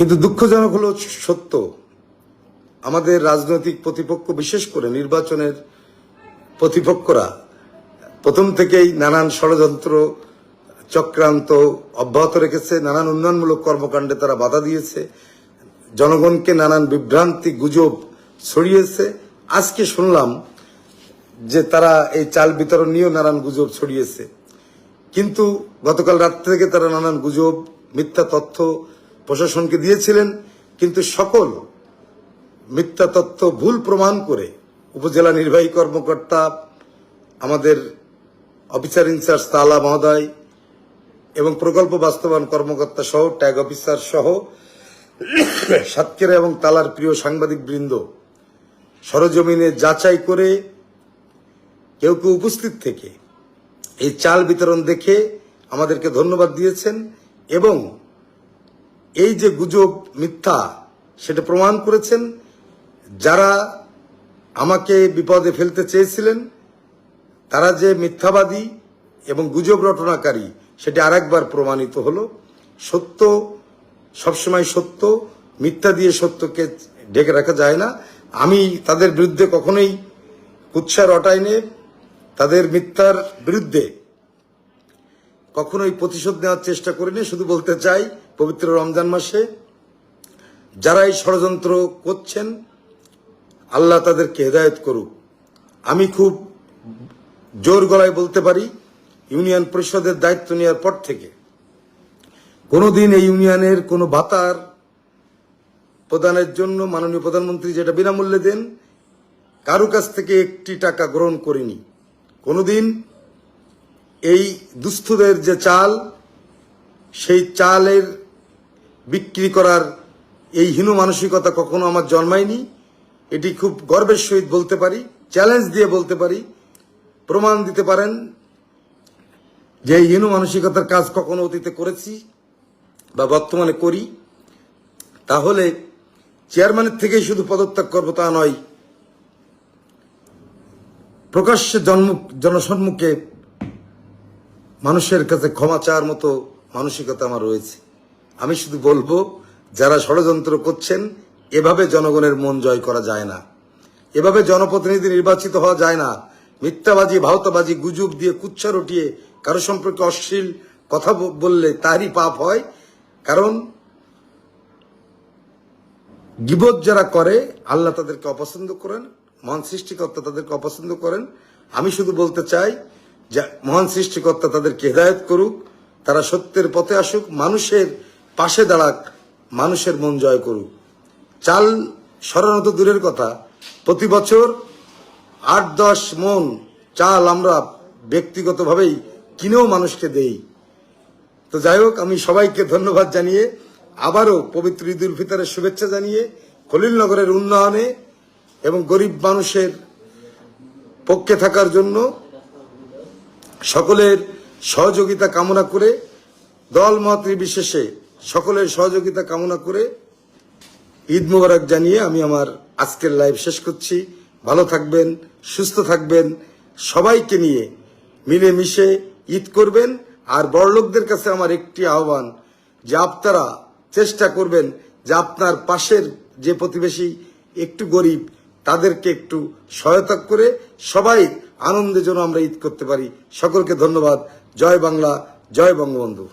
কিন্তু দুঃখজনক হলো সত্য। আমাদের রাজনৈতিক প্রতিপক্ষ, বিশেষ করে নির্বাচনের প্রতিপক্ষরা, প্রথম থেকেই নানান ষড়যন্ত্র, চক্রান্ত অব্যাহত রেখেছে, নানান উন্নয়নমূলক কর্মকাণ্ডে তারা বাধা দিয়েছে, জনগণকে নানান বিভ্রান্তি, গুজব ছড়িয়েছে। আজকে শুনলাম যে তারা এই চাল বিতরণ নিয়েও নানান গুজব ছড়িয়েছে। কিন্তু গতকাল রাত থেকে তারা নানান গুজব, মিথ্যা তথ্য প্রশাসনকে দিয়েছিলেন, কিন্তু সকল মিথ্যা তথ্য ভুল প্রমাণ করে উপজেলা নির্বাহী কর্মকর্তা, আমাদের অফিসার ইনচার্জ তালা মহোদয় এবং প্রকল্প বাস্তবায়ন কর্মকর্তা সহ ট্যাগ অফিসার সহ সাতক্ষীরা এবং তালার প্রিয় সাংবাদিক বৃন্দ, সরজমিনে যাচাই করে কেউ কেউ উপস্থিত থেকে এই চাল বিতরণ দেখে আমাদেরকে ধন্যবাদ দিয়েছেন এবং এই যে গুজব, মিথ্যা, সেটা প্রমাণ করেছেন যারা আমাকে বিপদে ফেলতে চেয়েছিলেন, তারা যে মিথ্যাবাদী এবং গুজব রটনাকারী, সেটা আরেকবার প্রমাণিত হলো। সত্য, সবসময় সত্য, মিথ্যা দিয়ে সত্যকে ঢেকে রাখা যায় না। আমি তাদের বিরুদ্ধে কখনোই কুৎসা রটাইনে, তাদের মিথ্যার বিরুদ্ধে কখনোই প্রতিশোধ নেওয়ার চেষ্টা করিনি, শুধু বলতে চাই, পবিত্র রমজান মাসে যারা এই ষড়যন্ত্র করছেন, আল্লাহ তাদেরকে হেদায়েত করুক। আমি খুব জোর গলায় বলতে পারি, ইউনিয়ন পরিষদের দায়িত্ব নেওয়ার পর থেকে কোনোদিন এই ইউনিয়নের কোনো ভাতার প্রদানের জন্য মাননীয় প্রধানমন্ত্রী যেটা বিনামূল্যে দেন, কারও কাছ থেকে একটি টাকা গ্রহণ করিনি। কোনোদিন এই দুস্থদের যে চাল, সেই চালের বিক্রি করার এই হীন মানসিকতা কখনো আমার জন্মায়নি। এটি খুব গর্বের সহিত বলতে পারি চ্যালেঞ্জ দিয়ে বলতে পারি, প্রমাণ দিতে পারেন যে এই হীন মানসিকতার কাজ কখনো অতীতে করেছি বা বর্তমানে করি। তাহলে চেয়ারম্যানের থেকেই শুধু পদত্যাগ করব তা নয়, প্রকাশ্যে জন্ম জনসম্মুখে মানুষের কাছে ক্ষমা চাওয়ার মতো মানসিকতা আমার রয়েছে। আমি শুধু বলব, যারা ষড়যন্ত্র করছেন, এভাবে জনগণের মন জয় করা যায় না। এভাবে জনপ্রতিনিধি নির্বাচিত হওয়া যায় না। মিথ্যাবাজি, ভাওতাবাজি, গুজব দিয়ে কুচ্ছা রটিয়ে কারও সম্পর্কে অশ্লীল কথা বললে তারই পাপ হয়। কারণ গিবত যারা করে, আল্লাহ তাদেরকে অপছন্দ করেন মন সৃষ্টিকর্তা তাদেরকে অপছন্দ করেন। আমি শুধু বলতে চাই যে মহান সৃষ্টিকর্তা তাদেরকে হেদায়ত করুক, তারা সত্যের পথে আসুক, মানুষের পাশে দাঁড়াক, মানুষের মন জয় করুক। চাল সরানো দূরের কথা। প্রতি বছর আট দশ মন চাল আমরা ব্যক্তিগতভাবেই কিনেও মানুষকে দেই। তো যাই হোক, আমি সবাইকে ধন্যবাদ জানিয়ে, আবারও পবিত্র ঈদ উল ফিতরের শুভেচ্ছা জানিয়ে, খলিলনগরের উন্নয়নে এবং গরিব মানুষের পক্ষে থাকার জন্য সকলের সহযোগিতা কামনা করে দল মত বিশেষে সকলের সহযোগিতা কামনা করে ঈদ মোবারক জানিয়ে আমি আমার আজকের লাইভ শেষ করছি। ভালো থাকবেন, সুস্থ থাকবেন, সবাইকে নিয়ে মিলেমিশে ঈদ করবেন। আর বড়লোকদের কাছে আমার একটি আহ্বান যে আপনারা চেষ্টা করবেন যে আপনার পাশের যে প্রতিবেশী একটু গরিব, তাদেরকে একটু সহায়তা করে সবাই আনন্দে যেন আমরা ঈদ করতে পারি। সকলকে ধন্যবাদ। জয় বাংলা জয় বঙ্গবন্ধু।